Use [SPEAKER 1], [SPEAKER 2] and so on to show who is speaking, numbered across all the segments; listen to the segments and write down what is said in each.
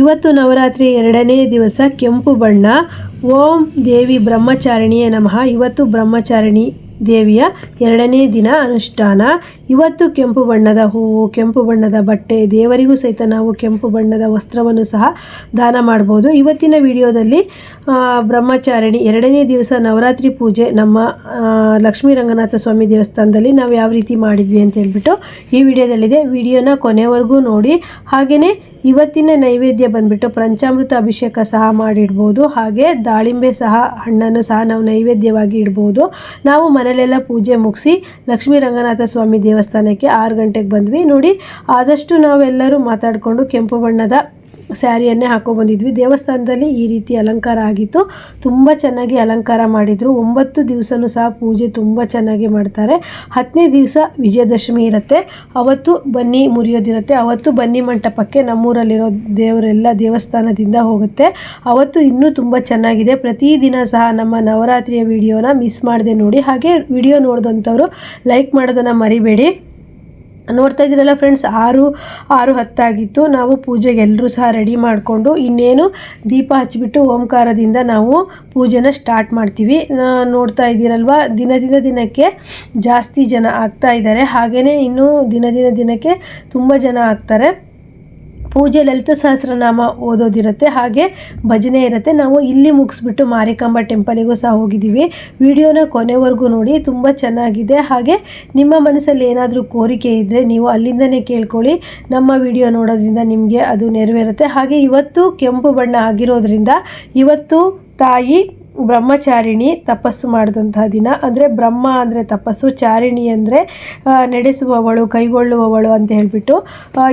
[SPEAKER 1] ಇವತ್ತು ನವರಾತ್ರಿ ಎರಡನೇ ದಿವಸ ಕೆಂಪು ಬಣ್ಣ. ಓಂ ದೇವಿ ಬ್ರಹ್ಮಚಾರಿಣಿಯ ನಮಃ. ಇವತ್ತು ಬ್ರಹ್ಮಚಾರಿಣಿ ದೇವಿಯ ಎರಡನೇ ದಿನ ಅನುಷ್ಠಾನ. ಇವತ್ತು ಕೆಂಪು ಬಣ್ಣದ ಹೂವು, ಕೆಂಪು ಬಣ್ಣದ ಬಟ್ಟೆ, ದೇವರಿಗೂ ಸಹಿತ ನಾವು ಕೆಂಪು ಬಣ್ಣದ ವಸ್ತ್ರವನ್ನು ಸಹ ದಾನ ಮಾಡ್ಬೋದು. ಇವತ್ತಿನ ವಿಡಿಯೋದಲ್ಲಿ ಬ್ರಹ್ಮಚಾರಿಣಿ ಎರಡನೇ ದಿವಸ ನವರಾತ್ರಿ ಪೂಜೆ ನಮ್ಮ ಲಕ್ಷ್ಮೀ ರಂಗನಾಥ ಸ್ವಾಮಿ ದೇವಸ್ಥಾನದಲ್ಲಿ ನಾವು ಯಾವ ರೀತಿ ಮಾಡಿದ್ವಿ ಅಂತ ಹೇಳ್ಬಿಟ್ಟು ಈ ವಿಡಿಯೋದಲ್ಲಿದೆ. ವಿಡಿಯೋನ ಕೊನೆವರೆಗೂ ನೋಡಿ. ಹಾಗೆಯೇ ಇವತ್ತಿನ ನೈವೇದ್ಯ ಬಂದ್ಬಿಟ್ಟು ಪಂಚಾಮೃತ ಅಭಿಷೇಕ ಸಹ ಮಾಡಿಡ್ಬೋದು, ಹಾಗೆ ದಾಳಿಂಬೆ ಸಹ ಹಣ್ಣನ್ನು ಸಹ ನಾವು ನೈವೇದ್ಯವಾಗಿ ಇಡ್ಬೋದು. ನಾವು ಮನೆಯಲ್ಲೆಲ್ಲ ಪೂಜೆ ಮುಗಿಸಿ ಲಕ್ಷ್ಮೀ ರಂಗನಾಥ ಸ್ವಾಮಿ ದೇವಸ್ಥಾನಕ್ಕೆ ಆರು ಗಂಟೆಗೆ ಬಂದ್ವಿ. ನೋಡಿ, ಆದಷ್ಟು ನಾವೆಲ್ಲರೂ ಮಾತಾಡಿಕೊಂಡು ಕೆಂಪು ಬಣ್ಣದ ಸ್ಯಾರಿಯನ್ನೇ ಹಾಕೊಂಡ್ಬಂದಿದ್ವಿ. ದೇವಸ್ಥಾನದಲ್ಲಿ ಈ ರೀತಿ ಅಲಂಕಾರ ಆಗಿತ್ತು. ತುಂಬ ಚೆನ್ನಾಗಿ ಅಲಂಕಾರ ಮಾಡಿದರು. ಒಂಬತ್ತು ದಿವಸನೂ ಸಹ ಪೂಜೆ ತುಂಬ ಚೆನ್ನಾಗಿ ಮಾಡ್ತಾರೆ. ಹತ್ತನೇ ದಿವಸ ವಿಜಯದಶಮಿ ಇರುತ್ತೆ. ಅವತ್ತು ಬನ್ನಿ ಮುರಿಯೋದಿರುತ್ತೆ. ಅವತ್ತು ಬನ್ನಿ ಮಂಟಪಕ್ಕೆ ನಮ್ಮೂರಲ್ಲಿರೋ ದೇವರೆಲ್ಲ ದೇವಸ್ಥಾನದಿಂದ ಹೋಗುತ್ತೆ. ಅವತ್ತು ಇನ್ನೂ ತುಂಬ ಚೆನ್ನಾಗಿದೆ. ಪ್ರತಿದಿನ ಸಹ ನಮ್ಮ ನವರಾತ್ರಿಯ ವಿಡಿಯೋನ ಮಿಸ್ ಮಾಡದೆ ನೋಡಿ. ಹಾಗೆ ವಿಡಿಯೋ ನೋಡಿದಂಥವ್ರು ಲೈಕ್ ಮಾಡೋದನ್ನು ಮರಿಬೇಡಿ. ನೋಡ್ತಾ ಇದ್ದೀರಲ್ಲ ಫ್ರೆಂಡ್ಸ್ ಆರು ಆರು ಹತ್ತಾಗಿತ್ತು. ನಾವು ಪೂಜೆಗೆ ಎಲ್ಲರೂ ಸಹ ರೆಡಿ ಮಾಡಿಕೊಂಡು ಇನ್ನೇನು ದೀಪ ಹಚ್ಚಿಬಿಟ್ಟು ಓಂಕಾರದಿಂದ ನಾವು ಪೂಜೆನ ಸ್ಟಾರ್ಟ್ ಮಾಡ್ತೀವಿ. ನೋಡ್ತಾ ಇದ್ದೀರಲ್ವ ದಿನದಿಂದ ದಿನಕ್ಕೆ ಜಾಸ್ತಿ ಜನ ಆಗ್ತಾ ಇದ್ದಾರೆ. ಹಾಗೆಯೇ ಇನ್ನೂ ದಿನ ದಿನ ದಿನಕ್ಕೆ ತುಂಬ ಜನ ಆಗ್ತಾರೆ. ಪೂಜೆ ಲಲಿತ ಸಹಸ್ರನಾಮ ಓದೋದಿರುತ್ತೆ, ಹಾಗೆ ಭಜನೆ ಇರುತ್ತೆ. ನಾವು ಇಲ್ಲಿ ಮುಗಿಸ್ಬಿಟ್ಟು ಮಾರಿಕಾಂಬ ಟೆಂಪಲಿಗೂ ಸಹ ಹೋಗಿದ್ದೀವಿ. ವಿಡಿಯೋನ ಕೊನೆವರೆಗೂ ನೋಡಿ, ತುಂಬ ಚೆನ್ನಾಗಿದೆ. ಹಾಗೆ ನಿಮ್ಮ ಮನಸ್ಸಲ್ಲಿ ಏನಾದರೂ ಕೋರಿಕೆ ಇದ್ದರೆ ನೀವು ಅಲ್ಲಿಂದನೇ ಕೇಳ್ಕೊಳ್ಳಿ. ನಮ್ಮ ವಿಡಿಯೋ ನೋಡೋದ್ರಿಂದ ನಿಮಗೆ ಅದು ನೆರವೇರುತ್ತೆ. ಹಾಗೆ ಇವತ್ತು ಕೆಂಪು ಬಣ್ಣ ಆಗಿರೋದ್ರಿಂದ ಇವತ್ತು ತಾಯಿ ಬ್ರಹ್ಮಚಾರಿಣಿ ತಪಸ್ಸು ಮಾಡಿದಂತಹ ದಿನ. ಅಂದರೆ ಬ್ರಹ್ಮ ಅಂದರೆ ತಪಸ್ಸು, ಚಾರಿಣಿ ಅಂದರೆ ನಡೆಸುವವಳು, ಕೈಗೊಳ್ಳುವವಳು ಅಂತ ಹೇಳಿಬಿಟ್ಟು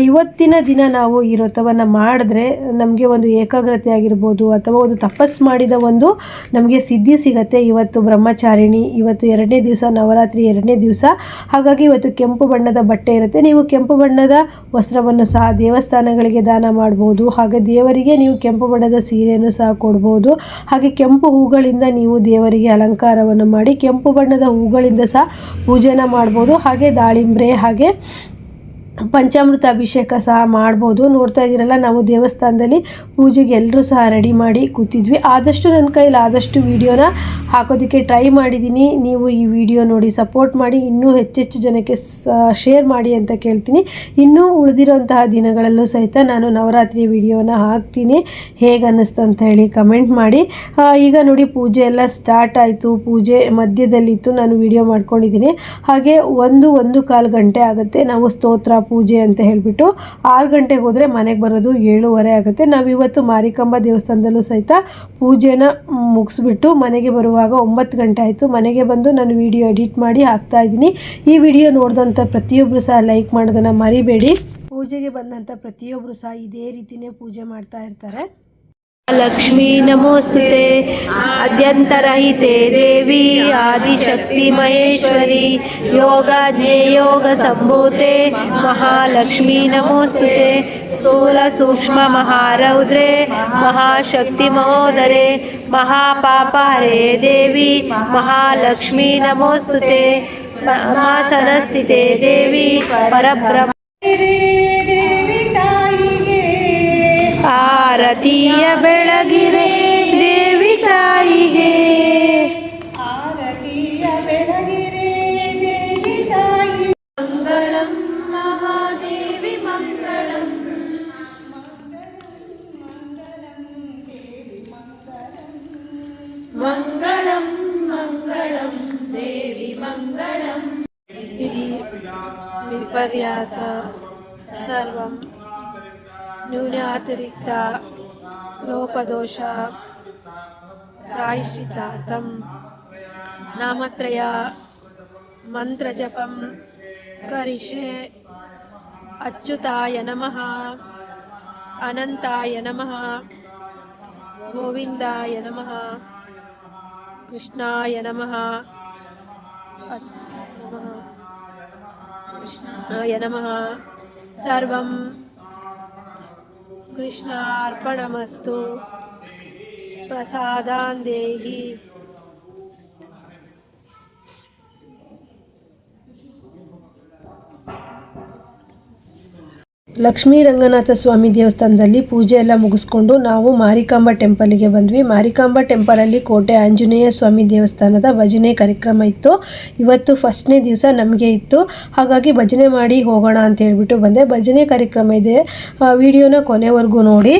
[SPEAKER 1] ಇವತ್ತಿನ ದಿನ ನಾವು ಈ ವ್ರತವನ್ನು ಮಾಡಿದ್ರೆ ನಮಗೆ ಒಂದು ಏಕಾಗ್ರತೆ ಆಗಿರ್ಬೋದು, ಅಥವಾ ಒಂದು ತಪಸ್ಸು ಮಾಡಿದ ಒಂದು ನಮಗೆ ಸಿದ್ಧಿ ಸಿಗತ್ತೆ. ಇವತ್ತು ಬ್ರಹ್ಮಚಾರಿಣಿ, ಇವತ್ತು ಎರಡನೇ ದಿವಸ ನವರಾತ್ರಿ, ಎರಡನೇ ದಿವಸ. ಹಾಗಾಗಿ ಇವತ್ತು ಕೆಂಪು ಬಣ್ಣದ ಬಟ್ಟೆ ಇರುತ್ತೆ. ನೀವು ಕೆಂಪು ಬಣ್ಣದ ವಸ್ತ್ರವನ್ನು ಸಹ ದೇವಸ್ಥಾನಗಳಿಗೆ ದಾನ ಮಾಡ್ಬೋದು. ಹಾಗೆ ದೇವರಿಗೆ ನೀವು ಕೆಂಪು ಬಣ್ಣದ ಸೀರೆಯನ್ನು ಸಹ ಕೊಡ್ಬೋದು. ಹಾಗೆ ಕೆಂಪು ಹೂಗಳಿಂದ ನೀವು ದೇವರಿಗೆ ಅಲಂಕಾರವನ್ನು ಮಾಡಿ ಕೆಂಪು ಬಣ್ಣದ ಹೂಗಳಿಂದ ಸಹ ಪೂಜೆನ ಮಾಡ್ಬೋದು. ಹಾಗೆ ದಾಳಿಂಬ್ರೆ ಹಾಗೆ ಪಂಚಾಮೃತ ಅಭಿಷೇಕ ಸಹ ಮಾಡ್ಬೋದು. ನೋಡ್ತಾ ಇದ್ದೀರಲ್ಲ, ನಾವು ದೇವಸ್ಥಾನದಲ್ಲಿ ಪೂಜೆಗೆ ಎಲ್ಲರೂ ಸಹ ರೆಡಿ ಮಾಡಿ ಕೂತಿದ್ವಿ. ಆದಷ್ಟು ನನ್ನ ಕೈಲಿ ಆದಷ್ಟು ವಿಡಿಯೋನ ಹಾಕೋದಕ್ಕೆ ಟ್ರೈ ಮಾಡಿದ್ದೀನಿ. ನೀವು ಈ ವಿಡಿಯೋ ನೋಡಿ ಸಪೋರ್ಟ್ ಮಾಡಿ, ಇನ್ನೂ ಹೆಚ್ಚೆಚ್ಚು ಜನಕ್ಕೆ ಶೇರ್ ಮಾಡಿ ಅಂತ ಕೇಳ್ತೀನಿ. ಇನ್ನೂ ಉಳಿದಿರೋಂತಹ ದಿನಗಳಲ್ಲೂ ಸಹಿತ ನಾನು ನವರಾತ್ರಿ ವಿಡಿಯೋನ ಹಾಕ್ತೀನಿ. ಹೇಗೆ ಅನ್ನಿಸ್ತು ಅಂತ ಹೇಳಿ ಕಮೆಂಟ್ ಮಾಡಿ. ಈಗ ನೋಡಿ ಪೂಜೆ ಎಲ್ಲ ಸ್ಟಾರ್ಟ್ ಆಯಿತು. ಪೂಜೆ ಮಧ್ಯದಲ್ಲಿತ್ತು. ನಾನು ವಿಡಿಯೋ ಮಾಡ್ಕೊಂಡಿದ್ದೀನಿ. ಹಾಗೆ ಒಂದು ಒಂದು ಕಾಲು ಗಂಟೆ ಆಗುತ್ತೆ. ನಾವು ಸ್ತೋತ್ರ ಪೂಜೆ ಅಂತ ಹೇಳಿಬಿಟ್ಟು ಆರು ಗಂಟೆಗೆ ಹೋದರೆ ಮನೆಗೆ ಬರೋದು ಏಳುವರೆ ಆಗುತ್ತೆ. ನಾವು ಇವತ್ತು ಮಾರಿಕಂಬ ದೇವಸ್ಥಾನದಲ್ಲೂ ಸಹಿತ ಪೂಜೆನ ಮುಗಿಸ್ಬಿಟ್ಟು ಮನೆಗೆ ಬರುವಾಗ ಒಂಬತ್ತು ಗಂಟೆ ಆಯಿತು. ಮನೆಗೆ ಬಂದು ನಾನು ವಿಡಿಯೋ ಎಡಿಟ್ ಮಾಡಿ ಹಾಕ್ತಾ ಇದ್ದೀನಿ. ಈ ವಿಡಿಯೋ ನೋಡಿದಂಥ ಪ್ರತಿಯೊಬ್ಬರು ಸಹ ಲೈಕ್ ಮಾಡೋದನ್ನು ಮರಿಬೇಡಿ. ಪೂಜೆಗೆ ಬಂದಂಥ ಪ್ರತಿಯೊಬ್ಬರು ಸಹ ಇದೇ ರೀತಿಯೇ ಪೂಜೆ ಮಾಡ್ತಾ ಇರ್ತಾರೆ. लक्ष्मी नमोस्तुते अद्यन्तरहिते देवी आदिशक्तिमहेश्वरी। योगज्ञे योगसम्भूते। महालक्ष्मी नमोस्तुते स्थूलसूक्ष्ममहारौद्रे। महाशक्तिमहोदरे। महापापहरे देवी। महालक्ष्मी नमोस्तुते मासनस्थिते देवी। परब्रह्म ಮಹಾಲಕ್ಷ್ಮೀ ನಮೋಸ್ತುತೆ ಮಾಸನಸ್ಥಿತೆ ದೇವಿ ಪರಬ್ರಹ್ಮ ಆರತಿಯ ಬೆಳಗಿರೆ ದೇವಿ ತಾಯಿಗೆ ಮಂಗಳಂ ಮಹಾದೇವಿ ಮಂಗಳಂ ಮಂಗಳಂ ಮಂಗಳಂ ದೇವಿ ಮಂಗಳಂ ವಿಪರ್ಯಾಸ ಸರ್ವಂ न्यूनातिरिक्त लोपदोष प्रायश्चितार्थं नामत्रय मन्त्रजपं करिष्ये अच्युताय नमः अनन्ताय नमः गोविन्दाय नमः कृष्णाय नमः कृष्णाय नमः सर्वं ನಮಃ ಸರ್ವಂ ಕೃಷ್ಣಾರ್ಪಣಮಸ್ತು ಲಕ್ಷ್ಮೀ ರಂಗನಾಥ ಸ್ವಾಮಿ ದೇವಸ್ಥಾನದಲ್ಲಿ ಪೂಜೆ ಎಲ್ಲ ಮುಗಿಸ್ಕೊಂಡು ನಾವು ಮಾರಿಕಾಂಬ ಟೆಂಪಲಿಗೆ ಬಂದ್ವಿ. ಮಾರಿಕಾಂಬ ಟೆಂಪಲಲ್ಲಿ ಕೋಟೆ ಆಂಜನೇಯ ಸ್ವಾಮಿ ದೇವಸ್ಥಾನದ ಭಜನೆ ಕಾರ್ಯಕ್ರಮ ಇತ್ತು. ಇವತ್ತು ಫಸ್ಟ್ನೇ ದಿವಸ ನಮಗೆ ಇತ್ತು. ಹಾಗಾಗಿ ಭಜನೆ ಮಾಡಿ ಹೋಗೋಣ ಅಂತ ಹೇಳ್ಬಿಟ್ಟು ಬಂದೆ. ಭಜನೆ ಕಾರ್ಯಕ್ರಮ ಇದೆ. ವಿಡಿಯೋನ ಕೊನೆವರೆಗೂ ನೋಡಿ.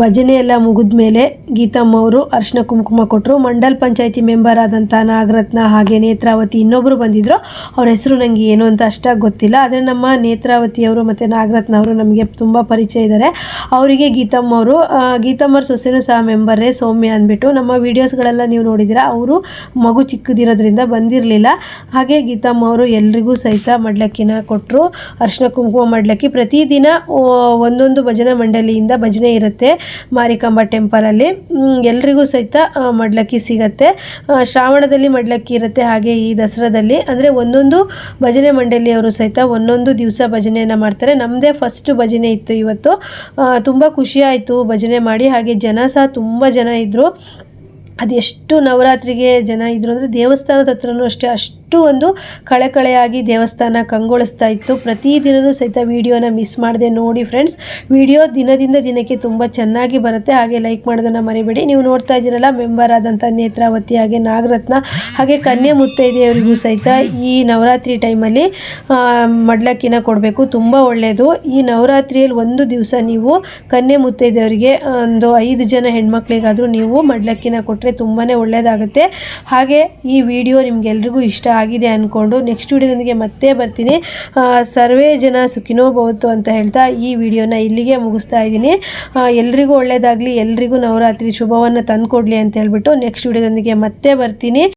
[SPEAKER 1] ಭಜನೆ ಎಲ್ಲ ಮುಗಿದ ಮೇಲೆ ಗೀತಮ್ಮ ಅವರು ಅರ್ಶಿನ ಕುಂಕುಮ ಕೊಟ್ಟರು ಮಂಡಲ್ ಪಂಚಾಯತಿ ಮೆಂಬರ್ ಆದಂಥ ನಾಗರತ್ನ ಹಾಗೆ ನೇತ್ರಾವತಿ ಇನ್ನೊಬ್ಬರು ಬಂದಿದ್ದರು ಅವ್ರ ಹೆಸರು ನನಗೆ ಏನು ಅಂತ ಅಷ್ಟಾಗಿ ಗೊತ್ತಿಲ್ಲ. ಆದರೆ ನಮ್ಮ ನೇತ್ರಾವತಿಯವರು ಮತ್ತು ನಾಗರತ್ನ ಅವರು ನಮಗೆ ತುಂಬ ಪರಿಚಯ ಇದ್ದಾರೆ ಅವರಿಗೆ ಗೀತಮ್ಮ ಅವರು ಗೀತಮ್ಮರ ಸೊಸೆನೂ ಸಹ ಮೆಂಬರೇ ಸೌಮ್ಯ ಅಂದ್ಬಿಟ್ಟು ನಮ್ಮ ವೀಡಿಯೋಸ್ಗಳೆಲ್ಲ ನೀವು ನೋಡಿದ್ದೀರಾ ಅವರು ಮಗು ಚಿಕ್ಕದಿರೋದ್ರಿಂದ ಬಂದಿರಲಿಲ್ಲ. ಹಾಗೆ ಗೀತಮ್ಮ ಅವರು ಎಲ್ರಿಗೂ ಸಹಿತ ಮಡ್ಲಕ್ಕಿನ ಕೊಟ್ಟರು ಅರ್ಶಿನ ಕುಂಕುಮ ಮಡ್ಲಕ್ಕಿ ಪ್ರತಿದಿನ ಒಂದೊಂದು ಭಜನಾ ಮಂಡಳಿಯಿಂದ ಭಜನೆ ಇರುತ್ತೆ. ಮಾರಿಕಾಂಬ ಟೆಂಪಲಲ್ಲಿ ಎಲ್ರಿಗೂ ಸಹಿತ ಮಡ್ಲಕ್ಕಿ ಸಿಗತ್ತೆ. ಶ್ರಾವಣದಲ್ಲಿ ಮಡ್ಲಕ್ಕಿ ಇರುತ್ತೆ, ಹಾಗೆ ಈ ದಸರಾದಲ್ಲಿ. ಅಂದರೆ ಒಂದೊಂದು ಭಜನೆ ಮಂಡಳಿಯವರು ಸಹಿತ ಒಂದೊಂದು ದಿವಸ ಭಜನೆಯನ್ನು ಮಾಡ್ತಾರೆ. ನಮ್ಮದೇ ಫಸ್ಟ್ ಭಜನೆ ಇತ್ತು ಇವತ್ತು. ತುಂಬ ಖುಷಿಯಾಯಿತು ಭಜನೆ ಮಾಡಿ. ಹಾಗೆ ಜನ ಸಹ ತುಂಬ ಜನ ಇದ್ದರು ಅದೆಷ್ಟು ನವರಾತ್ರಿಗೆ ಜನ ಇದ್ದರು ಅಂದರೆ ದೇವಸ್ಥಾನದ ಹತ್ರನೂ ಅಷ್ಟೇ, ಅಷ್ಟು ಒಂದು ಕಳೆಕಳೆಯಾಗಿ ದೇವಸ್ಥಾನ ಕಂಗೊಳಿಸ್ತಾ ಇತ್ತು. ಪ್ರತಿದಿನವೂ ಸಹಿತ ವೀಡಿಯೋನ ಮಿಸ್ ಮಾಡದೆ ನೋಡಿ ಫ್ರೆಂಡ್ಸ್ ವಿಡಿಯೋ ದಿನದಿಂದ ದಿನಕ್ಕೆ ತುಂಬ ಚೆನ್ನಾಗಿ ಬರುತ್ತೆ. ಹಾಗೆ ಲೈಕ್ ಮಾಡೋದನ್ನು ಮರಿಬೇಡಿ. ನೀವು ನೋಡ್ತಾ ಇದ್ದೀರಲ್ಲ ಮೆಂಬರ್ ಆದಂಥ ನೇತ್ರಾವತಿ, ಹಾಗೆ ನಾಗರತ್ನ, ಹಾಗೆ ಕನ್ಯೆ ಮುತ್ತೈದೆಯವರಿಗೂ ಸಹಿತ ಈ ನವರಾತ್ರಿ ಟೈಮಲ್ಲಿ ಮಡ್ಲಕ್ಕಿನ ಕೊಡಬೇಕು. ತುಂಬ ಒಳ್ಳೆಯದು ಈ ನವರಾತ್ರಿಯಲ್ಲಿ ಒಂದು ದಿವಸ ನೀವು ಕನ್ಯೆ ಮುತ್ತೈದೆಯವರಿಗೆ ಒಂದು ಐದು ಜನ ಹೆಣ್ಮಕ್ಳಿಗಾದರೂ ನೀವು ಮಡ್ಲಕ್ಕಿನ ಕೊಟ್ಟರೆ ತುಂಬಾ ಒಳ್ಳೆಯದಾಗುತ್ತೆ ಹಾಗೆ ಈ ವಿಡಿಯೋ ನಿಮಗೆಲ್ರಿಗೂ ಇಷ್ಟ ಆಗಿದೆ ಅಂದ್ಕೊಂಡು ನೆಕ್ಸ್ಟ್ ವಿಡಿಯೋದೊಂದಿಗೆ ಮತ್ತೆ ಬರ್ತೀನಿ. ಸರ್ವೇ ಜನ ಸುಖಿನೋ ಭವತ್ತು ಅಂತ ಹೇಳ್ತಾ ಈ ವಿಡಿಯೋನ ಇಲ್ಲಿಗೆ ಮುಗಿಸ್ತಾ ಇದ್ದೀನಿ. ಎಲ್ರಿಗೂ ಒಳ್ಳೆಯದಾಗಲಿ ಎಲ್ರಿಗೂ ನವರಾತ್ರಿ ಶುಭವನ್ನು ತಂದುಕೊಡ್ಲಿ ಅಂತ ಹೇಳ್ಬಿಟ್ಟು ನೆಕ್ಸ್ಟ್ ವಿಡಿಯೋದೊಂದಿಗೆ ಮತ್ತೆ ಬರ್ತೀನಿ.